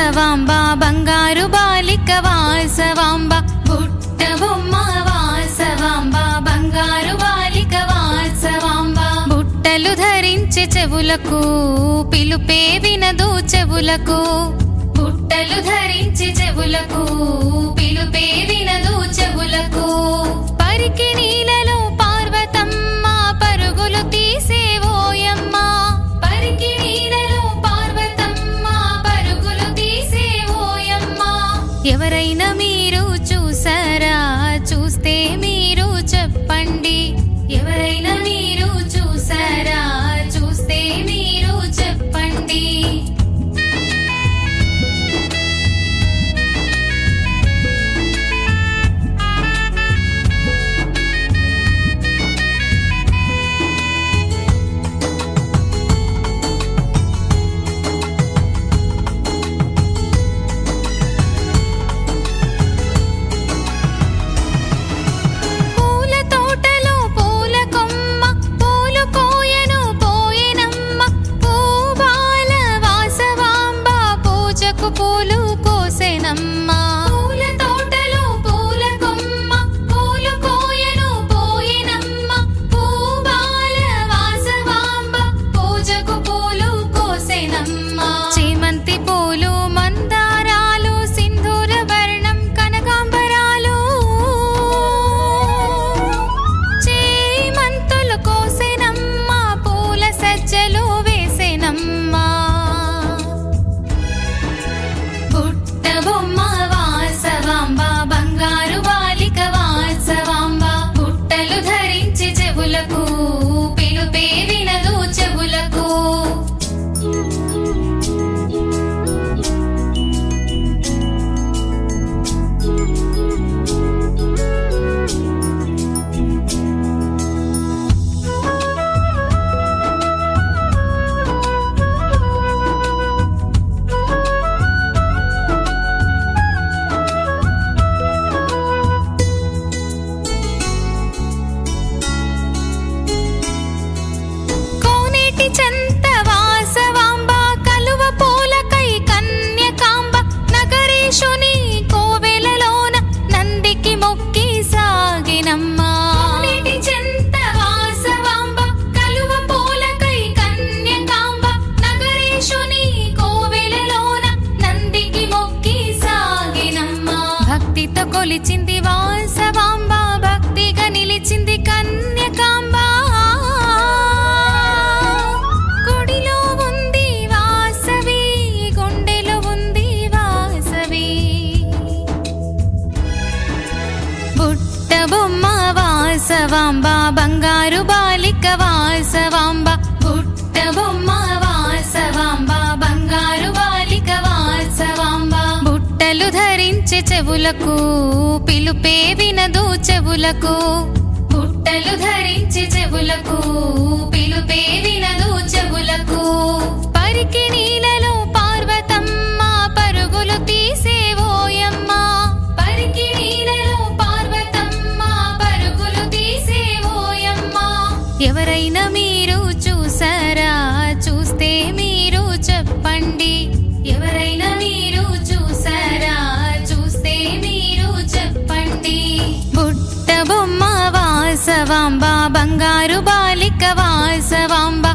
వాసవాంబ బంగారు బాలిక వాసవాంబ బుట్ట బొమ్మ వాసవాంబ బంగారు బాలిక వాసవాంబ. బుట్టలు ధరించే చెవులకు పిలుపే వినదు చెవులకు. బుట్టలు ధరించి చెవులకు పిలుపే వినదు చెవులకు. చూస్తే కొలిచింది వాసవాంబ భక్తిగా నిలిచింది కన్యకాంబ. గుడిలో ఉంది వాసవి గుండెలో ఉంది వాసవి. బుట్ట బొమ్మ వాసవాంబ బంగారు బాలిక వాసవాంబ. బుట్ట బొమ్మ వాసవాంబ చెవులకు పిలుపే వినదు చెవులకు బుట్టలు ధరించి చెవులకు పిలుపే వినదు చెవులకు పరికి నీలలో పార్వతమ్మ పరుగులు తీసే ఓయమ్మ. పరికి నీలలో పార్వతమ్మ పరుగులు తీసే ఓయమ్మ. ఎవరైనా మీరు చూసారా? చూస్తే మీరు చెప్పండి. ఎవరైనా మీరు వాసవాంబ బంగారు బాలిక వాసవాంబ